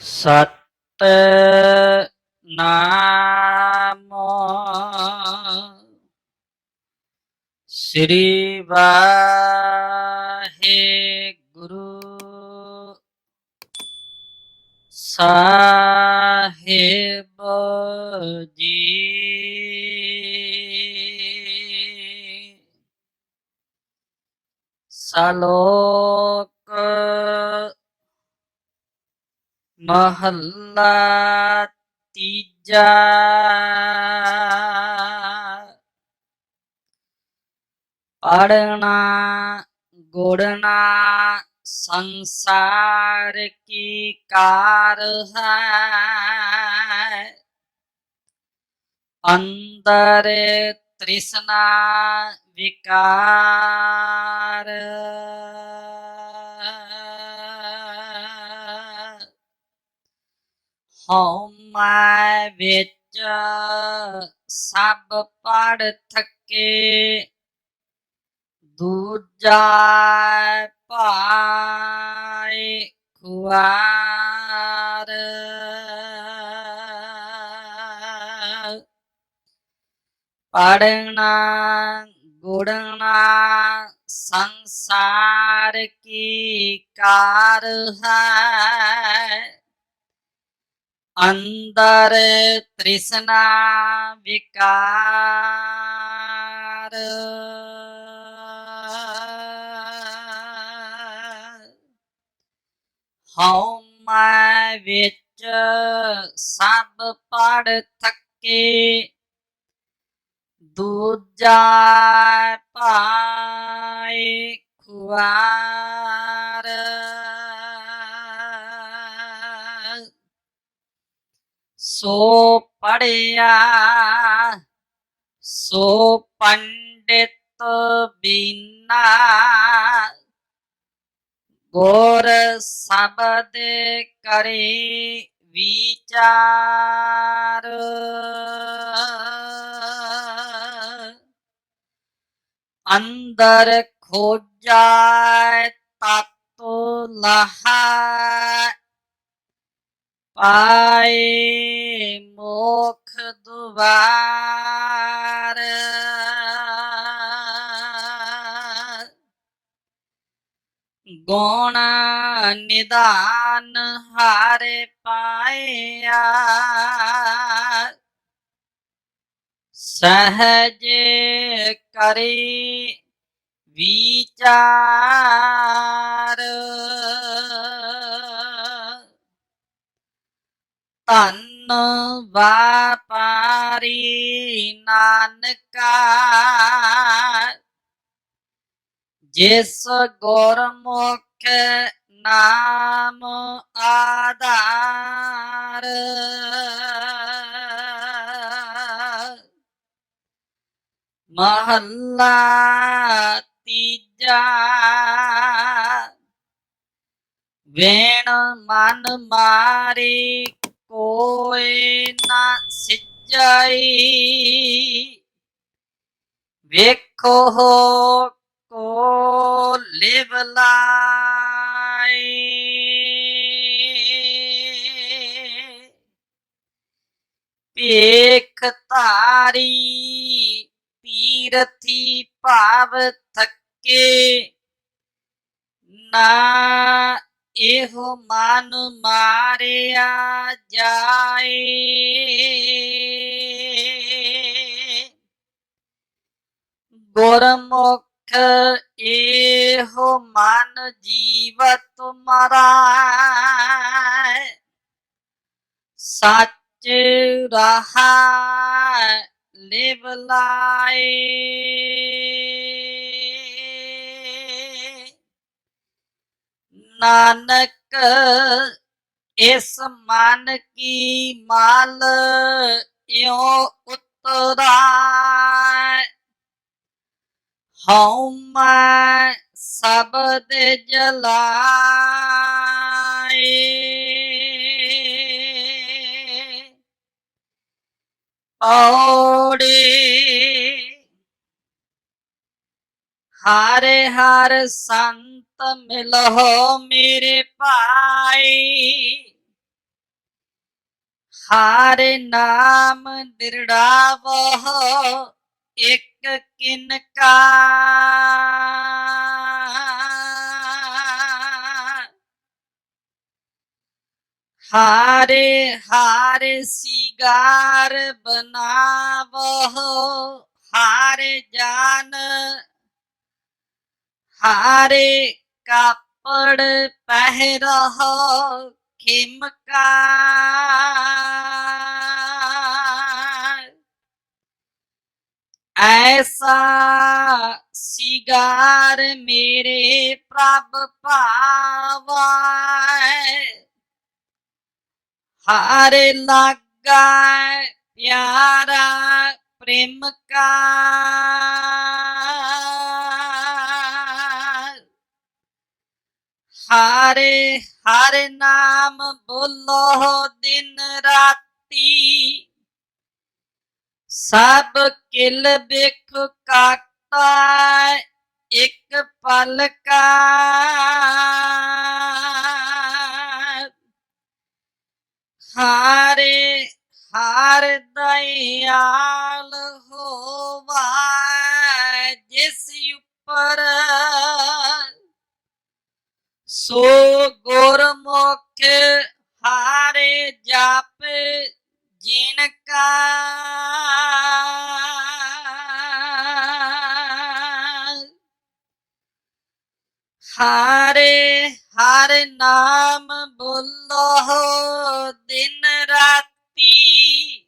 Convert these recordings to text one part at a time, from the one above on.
ਸਤ ਨਾਮ ਸ੍ਰੀ ਵਾਹਿਗੁਰੂ ਸਾਹਿਬ ਜੀ। ਸਲੋਕ ਮਹੱਲਾ ਤੀਜਾ। ਪੜਨਾ ਗੁੜਨਾ ਸੰਸਾਰ ਕੀ ਕਾਰ ਹੈ? ਅੰਦਰ ਤ੍ਰਿਸ਼ਨਾ ਵਿਕਾਰ। ਹਉ ਮੈਂ ਵਿੱਚ ਸਭ ਪੜ ਥਕੇ, ਦੂਜਾ ਪਾਏ ਖੁਆਰ। ਪੜਨਾ ਗੁੜਨਾ ਸੰਸਾਰ ਕੀ ਕਾਰ ਹੈ? ਅੰਦਰ ਤ੍ਰਿਸ਼ਨਾ ਵਿਕਾਰ। ਹਉ ਮੈਂ ਵਿੱਚ ਸਭ ਪੜ ਥੱਕੇ ਦੂਜਾ ਪਾਏ ਖੁਆ। ਸੋ ਪੜਿਆ ਸੋ ਪੰਡਿਤ ਬੀਨਾ। ਗੁਰ ਸ਼ਬਦ ਕਰੇ ਵਿਚਾਰ। ਅੰਦਰ ਖੋਜਾਇ ਤਤ ਲਹਾ ਪਾਏ ਮੋਖ ਦੁਆਰ। ਗੋਣ ਨਿਦਾਨ ਹਾਰੇ ਪਾਇਆ। ਸਹਜ ਕਰੀ ਵਿਚਾਰ। ਧੰਨ ਵਾਪਾਰੀ ਨਾਨਕਾ। ਜਿਸ ਗੁਰਮੁਖ ਨਾਮ ਆਧਾਰ। ਮਹੱਲਾ ਤੀਜਾ। ਵੇਣ ਮਨ ਮਾਰੀ ਕੋਇ ਨਾ ਸਿਜਾਈ ਵੇਖੋ ਕੋ ਲਿਵ ਲਾਈ। ਭੇਖ ਧਾਰੀ ਪੀਰਥੀ ਭਾਵ ਥੱਕੇ। ਨਾ ਇਹੋ ਮਨ ਮਾਰਿਆ ਜਾਏ। ਗੁਰਮੁਖ ਇਹੋ ਮਨ ਜੀਵਤ ਮਰਾਏ। ਸੱਚ ਰਹਾ ਲਿਵ ਲਾਏ। ਨਾਨਕ ਇਸ ਮਨ ਕੀ ਮਾਲ ਇਉ ਉਤਰਾ ਹਉ ਮੈਂ ਸਬਦ ਜਲਾਏ। ਔੜੇ ਹਾਰੇ ਹਰ ਸੰਤ ਮਿਲਹੁ ਮੇਰੇ ਭਾਈ। ਹਾਰੇ ਨਾਮ ਦਿਰੜਾਵੋ ਇੱਕ ਕਿਨਕਾ ਹਾਰੇ ਹਾਰੇ ਸਿਗਾਰ ਬਨਾਵੋ ਹਾਰੇ ਜਾਨ ਹਾਰੇ ਕਾਪੜ ਪਹਿਰੋ ਖਿਮਕਾ। ਐਸਾ ਸਿਗਾਰ ਮੇਰੇ ਪ੍ਰਭ ਭਾਵੈ ਹਾਰੇ ਲਾਗਾ ਪਿਆਰਾ ਪ੍ਰੇਮ ਕਾ ਹਾਰੇ, ਹਰ ਨਾਮ ਬੋਲੋ ਦਿਨ ਰਾਤੀ। ਸਭ ਕਿਲ ਬਿਖ ਕਾਕਾ ਇੱਕ ਪਲ ਕਾ ਹਾਰੇ, ਹਾਰ ਦਇਆਲ ਹੋਵਾ, ਜਿਸ ਉੱਪਰ ਸੋ ਗੁਰਮੁਖ ਹਾਰੇ ਜਪ ਜਿਨ ਕਾ ਹਾਰੇ ਹਰ ਨਾਮ ਬੋਲੋ ਦਿਨ ਰਾਤੀ।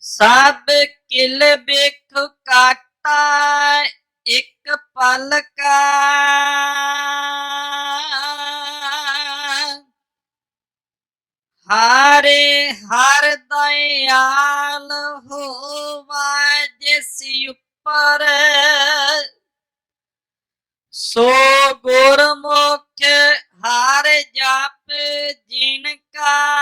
ਸਭ ਕਿਲ ਬਿਖ ਕਾਟਾ ਇੱਕ ਪਲ ਕਾ ਹਾਰੇ ਹਰ ਦਇਆਲ ਹੋਵਾ ਜਿਸ ਉੱਪਰ। ਸੋ ਗੁਰਮੁਖ ਹਰ ਜਪ ਜਿਨ ਕਾ।